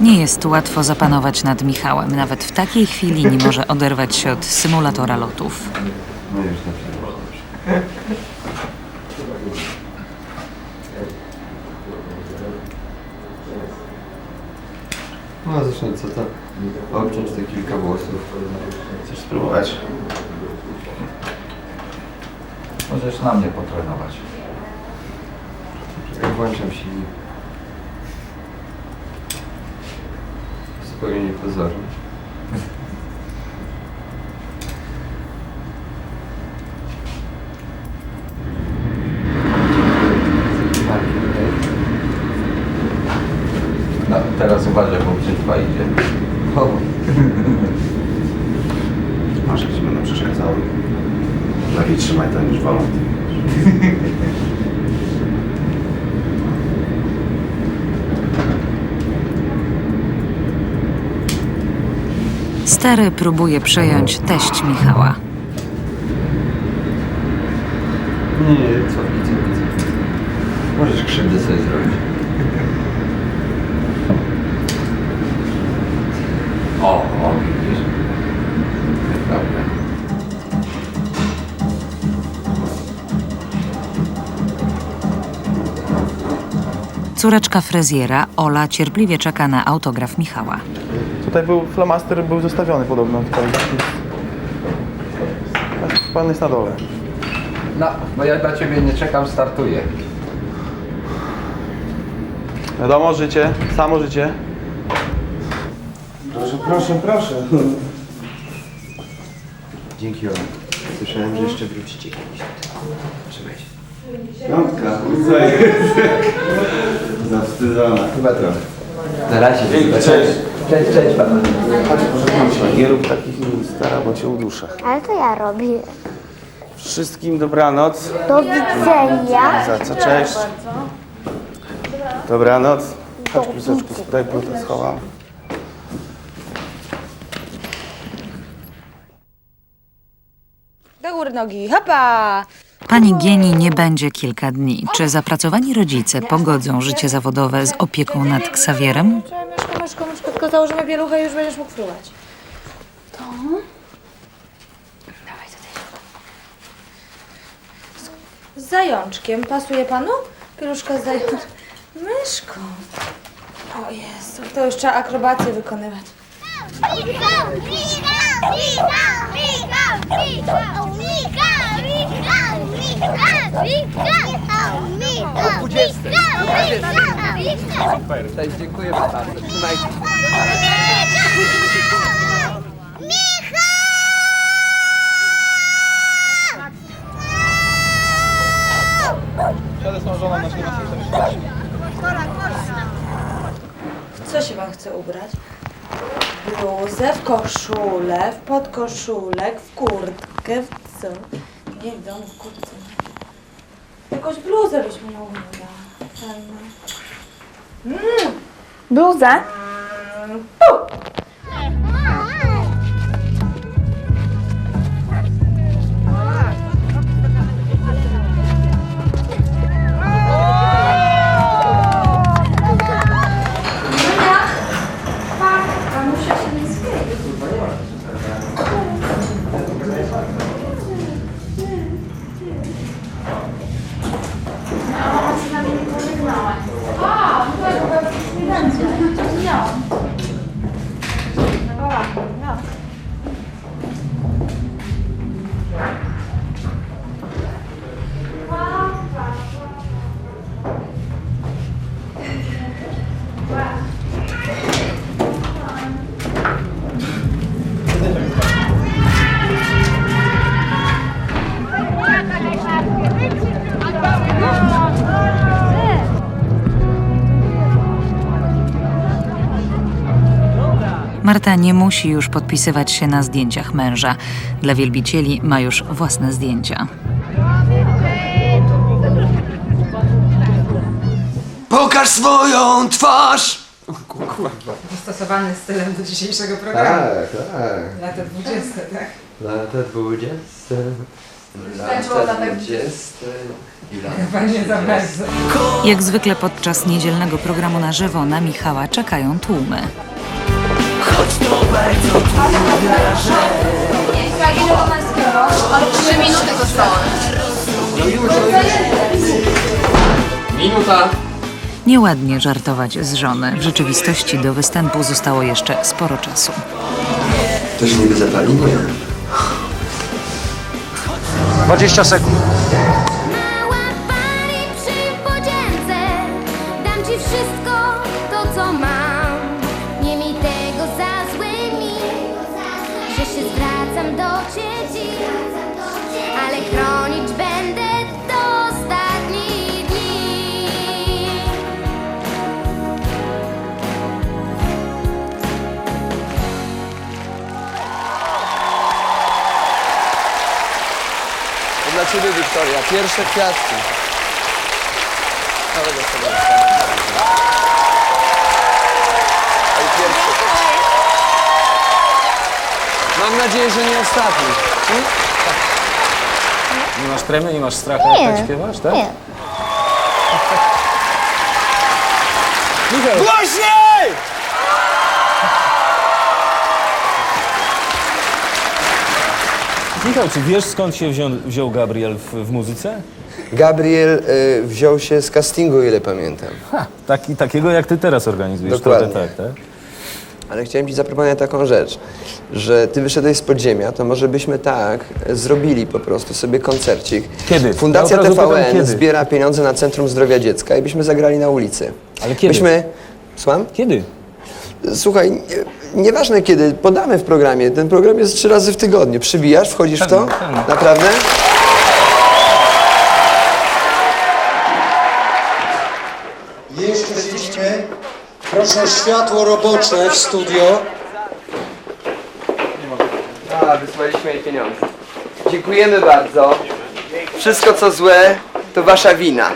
Nie jest łatwo zapanować nad Michałem. Nawet w takiej chwili nie może oderwać się od symulatora lotów. No już na przykład. No zresztą co to? Obciąć te kilka włosów. Chcesz spróbować? Możesz na mnie potrenować. Czekaj, włączam silnik. Zupełnie niepozornie. No, teraz uważaj, bo brzytwa idzie. Masz, jak ci będą przeszkadzały. Lepiej trzymaj to niż wolą. Stary próbuje przejąć teść Michała. Nie, co widzę, widzę. Możesz krzywdę sobie zrobić. O, o, widzisz? Naprawdę. Córeczka frezjera, Ola, cierpliwie czeka na autograf Michała. Tutaj był flamaster, był zostawiony podobno tutaj. Pan jest na dole. No, bo ja dla ciebie nie czekam, startuję. Wiadomo, życie, samo życie. Proszę, proszę, proszę. Dzięki Ola. Słyszałem, że jeszcze wrócicie kiedyś. Trzymaj się. Piątka, co jest? Zawstydzona. Chyba trochę. Na razie. Cześć. Cześć, cześć pana. Chodź, proszę Nie rób takich min, stara, bo cię uduszę. Ale to ja robię. Wszystkim dobranoc. Do widzenia. Za co? Cześć. Dobranoc. Chodź, pluseczku, daj butę schowam. Do góry nogi, hopa! Pani Gieni nie będzie kilka dni. Czy zapracowani rodzice pogodzą życie zawodowe z opieką nad Ksawierem? Myszko, myszko, myszko, tylko założymy pieluchę i już będziesz mógł fruwać. To... Dawaj tutaj. Z, z zajączkiem. Pasuje panu? Pieluszka z zajączkiem. Myszko. O Jezu, to już trzeba akrobację wykonywać. Michał, Michał, Michał, Michał, Michał, Michał, Michał, Michał, Michał, Cześć, dziękuję bardzo. Trzymajcie. W co się pan chce ubrać? W bluzę, w koszulę, w podkoszulek, w kurtkę, w co? Nie w domu, kurtce. Jakąś bluzę byś mi ubrała. Fajną. Bluzę? 你好 Marta nie musi już podpisywać się na zdjęciach męża. Dla wielbicieli ma już własne zdjęcia. Pokaż swoją twarz! Dostosowany stylem do dzisiejszego programu. Tak, tak. Lata 20, tak? Lata dwudzieste. Tak. 20 i lat Chyba nie za bardzo. Jak zwykle podczas niedzielnego programu na żywo na Michała czekają tłumy. Trzy minuty. Minuta! Nieładnie żartować z żony. W rzeczywistości do występu zostało jeszcze sporo czasu. To się niby zapali? Nie. 20 sekund. Dla ciebie, Wiktoria. Pierwsze kwiatki. Oj, pierwsze. Mam nadzieję, że nie ostatni. Nie masz tremy, nie masz strachu, jak tak śpiewasz, tak? Nie. Głośniej! Michał, czy wiesz skąd się wziął, wziął Gabriel w, w muzyce? Gabriel y, wziął się z castingu, ile pamiętam. Ha, taki, takiego jak ty teraz organizujesz. Dokładnie. Trochę tak, tak? Ale chciałem ci zaproponować taką rzecz, że ty wyszedłeś z podziemia, to może byśmy tak zrobili po prostu sobie koncercik. Kiedy? Fundacja Ja od razu pytam, TVN kiedy? zbiera pieniądze na Centrum Zdrowia Dziecka i byśmy zagrali na ulicy. Ale kiedy? Byśmy... Słucham? Kiedy? Słuchaj, nie, nieważne kiedy, podamy w programie. Ten program jest trzy razy w tygodniu. Przybijasz, wchodzisz w to? Pewnie, pewnie. Naprawdę? Jesteśmy. Proszę o światło robocze w studio. A, wysłaliśmy jej pieniądze. Dziękujemy bardzo. Wszystko co złe to wasza wina.